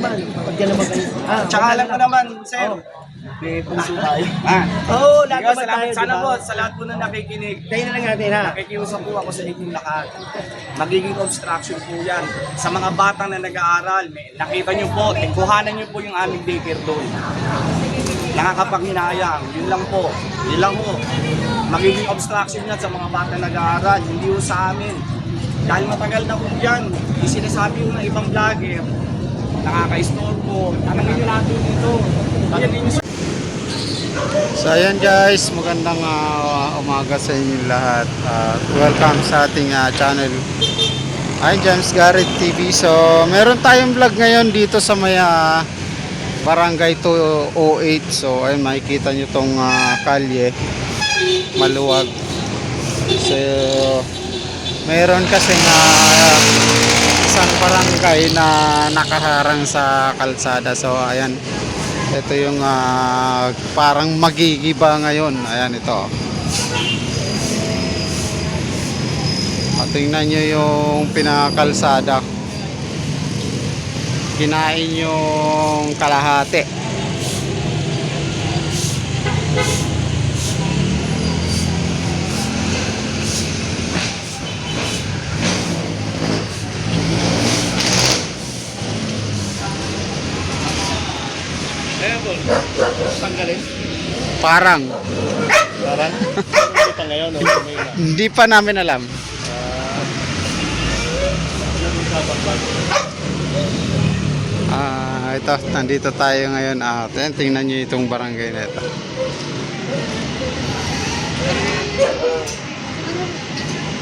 problema. Pag yan naman kayo. Ah, Tsaka alam ko naman, sir, Oo. may puso tayo. ah, Oo, lahat Ikaw, naman tayo, Sana di po, sa lahat po na nakikinig, Tayo na lang natin ha. nakikiusap po ako sa inyong lahat. Magiging obstruction po yan. Sa mga batang na nag-aaral, may, nakita nyo po, kuhanan nyo po yung aming daycare doon. Nakakapanghinayang, yun lang po. Yun lang po. Magiging obstruction yan sa mga bata na nag-aaral, hindi po sa amin. Dahil matagal na po yan, yung sinasabi yung ng ibang vlogger, nakaka-istorbo, tanangin nyo natin dito. Din yung So ayan guys, magandang ah, umaga sa inyo lahat. At welcome sa ating ah, channel. Ay James Garrett TV. So meron tayong vlog ngayon dito sa may ah, Barangay 208. So ayun makikita nyo tong ah, kalye. Maluwag. So meron kasi na isang barangay na nakaharang sa kalsada. So ayan, ito yung ah, parang magigiba ngayon. Ayan ito. At tingnan nyo yung pinakalsada. Kinain yung kalahati. Parang. Parang. Hindi pa ngayon. No? Hindi pa namin alam. Ah, ito, nandito tayo ngayon. Ah, tingnan- tingnan niyo itong barangay na ito.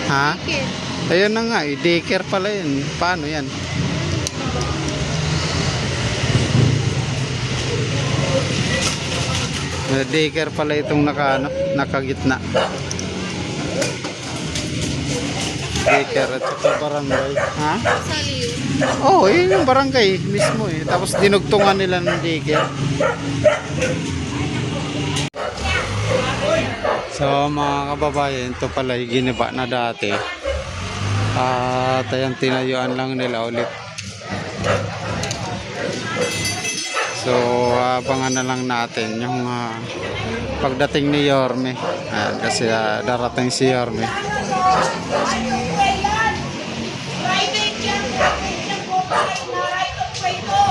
Ha? Ayun na nga, eh, daycare pala yun. Paano yan? Daycare pala itong naka, ano, nakagitna. Daycare at saka barangay. Ha? Oh, yun yung barangay mismo eh. Tapos dinugtungan nila ng daycare. So mga kababayan, ito pala yung giniba na dati. At ayan, tinayuan lang nila ulit. So abangan na lang natin yung ah, pagdating ni Yorme. Ayan, kasi ah, darating si Yorme. Private yan, private yan po tayo na right of way to.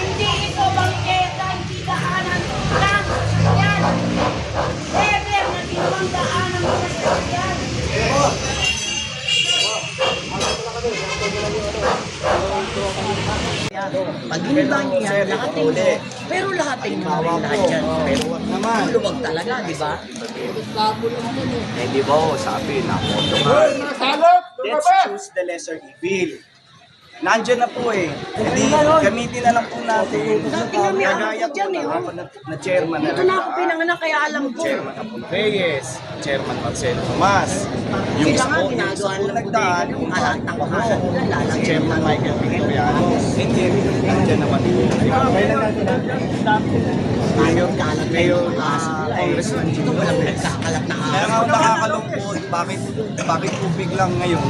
Hindi ito bangketa, hindi daanan lang. Yan. Never na ginawang daanan ng sasakyan. Pag giniba niyo yan, lahat ay. Pero lahat ay mo rin lahat yan. Pero luwag talaga, di ba? Eh di ba ho, sabi na moto ka. Let's choose the lesser evil. Nandyan na po eh. Hindi, gamitin na lang po natin. Dati nga may anak Kagaya ko dyan eh, po oh. na, na chairman na Dito na ako pinanganak kaya alam ko. Chairman Apon Reyes, Chairman Marcelo Tomas. Yung Sila nga sport, yung ginagawa ng nagdaan, yung lahat ng nila, si lalaki. Chairman Michael Victoriano. Hindi, nandyan naman din. Mayor kalat na Mayor, yung ah, nila eh. Congressman Dito walang nagkakalat na Kaya nga ako nakakalungkot, bakit, bakit po biglang ngayon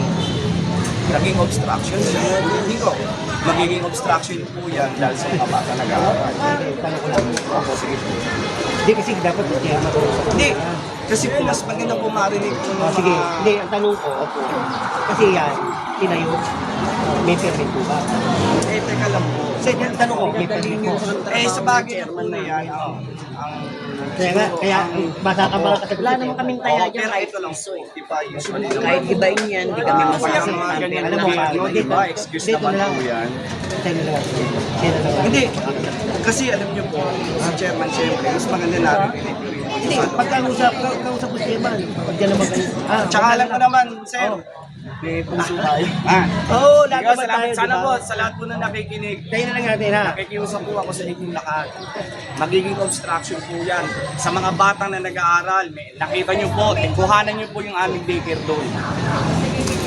naging obstruction siya. Hindi ko. Magiging obstruction po yan dahil sa mga bata nag-aaral. Opo, sige po. Hindi kasi dapat hindi ako makausap. Hindi. Kasi po mas maganda po marinig po ng Oh, sige, hindi, ang tanong ko. Kasi yan, tinayo, may permit po ba? Eh, teka lang po. Kasi ang tanong ko, may permit po. Eh, sa bagay na po na yan, ang... ang Kaya nga, kaya basa ka mga kasagot. Wala naman kaming taya Oo, dyan pero kahit ito lang po, di ba, usually Kahit ibain yan, hindi kami sa mga ganyan Alam na mo, video, di ba? Excuse dito naman po yan. Hindi. Kasi alam niyo po, si Chairman siyempre, mas maganda natin Hindi, pagkausap, kausap ko si Eman. Pag yan naman kayo. Ah, Tsaka alam ko naman, sir, may puso tayo. Ah, Oo, lahat naman tayo, Sana po, sa lahat po na nakikinig, Tayo na lang natin ha. nakikiusap po ako sa inyong lahat. Magiging obstruction po yan. Sa mga batang na nag-aaral, may, nakita niyo po, kuhanan niyo po yung aming daycare doon.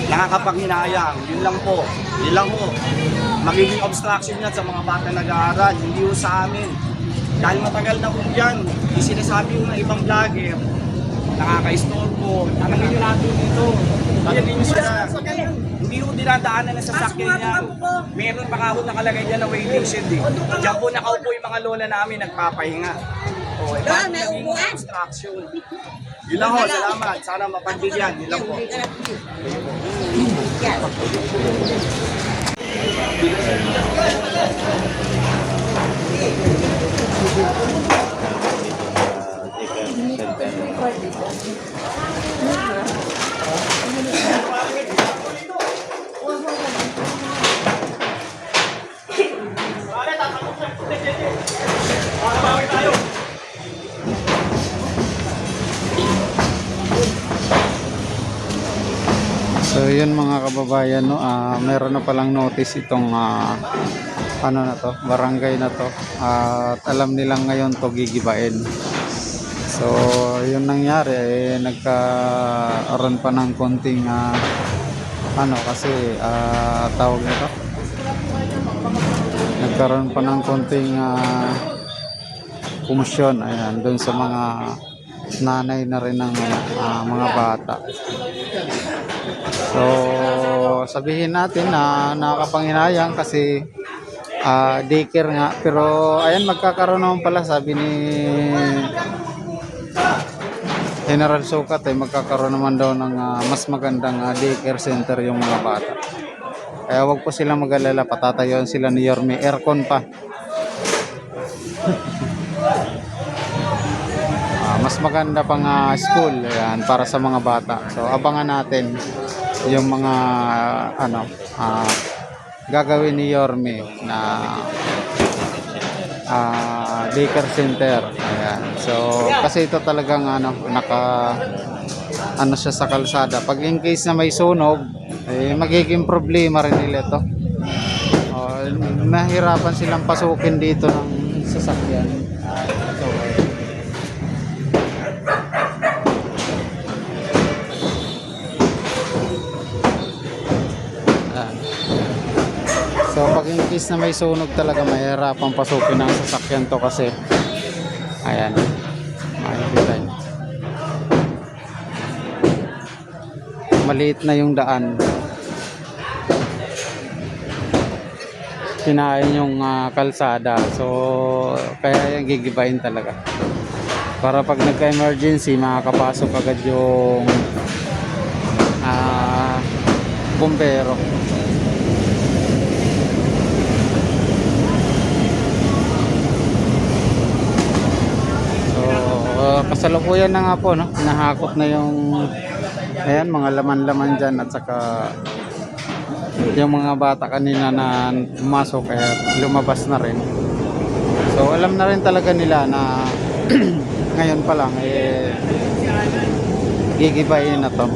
Nakakapanghinayang, yun lang po. Yun lang po. Magiging obstruction yan sa mga bata na nag-aaral, hindi po sa amin. Dahil matagal na po yan, sinasabi yung ng ibang vlogger, nakaka-istorbo, tanangin nyo natin dito. Din yung sila. Hindi ko dinadaanan ng sasakyan yan. Meron pa ako nakalagay dyan na waiting shed eh. Diyan po nakaupo yung mga lola namin nagpapahinga. O, eh, bakit naging obstruction? Yun lang ho, salamat. Sana mapagbigyan. Yun lang po. So yun mga kababayan no, ah, meron na palang notice itong ah, ano na to, barangay na to. at alam nilang ngayon to gigibain. So yun nangyari eh, nagkaroon pa ng konting ah, ano kasi ah, tawag nito. Nagkaroon pa ng konting ah, kumusyon ayan doon sa mga nanay na rin ng ah, mga bata. So, sabihin natin na nakakapanginayang kasi ah daycare nga. Pero, ayan, magkakaroon naman pala, sabi ni General Sukat, eh, magkakaroon naman daw ng ah, mas magandang ah, daycare center yung mga bata. Kaya wag po silang mag-alala, patatayuan sila ni Yorme. Aircon pa. Maganda pang ah, school ayan, para sa mga bata. So abangan natin yung mga ano ah, gagawin ni Yorme na ah, daycare center. Ayan. So kasi ito talagang ano naka ano siya sa kalsada. Pag in case na may sunog, eh, magiging problema rin nila ito. Oh, mahirapan silang pasukin dito ng sasakyan. Case na may sunog talaga mahirapan pasukin ng sasakyan to kasi ayan makikita maliit na yung daan. Kinain yung ah, kalsada. So kaya yung gigibain talaga. Para pag nagka-emergency makakapasok agad yung ah bumbero So, uh, kasalukuyan na nga po, no? Nahakot na yung ayan, mga laman-laman dyan at saka yung mga bata kanina na pumasok kaya lumabas na rin. So, alam na rin talaga nila na ngayon pa lang eh gigibayin na to.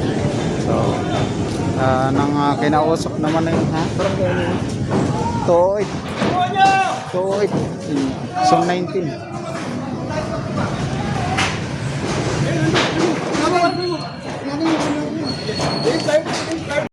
So, uh, nang uh, kinausap naman na yun, ha? Tuoy. Tuoy. So, 19. Ano yung ano ano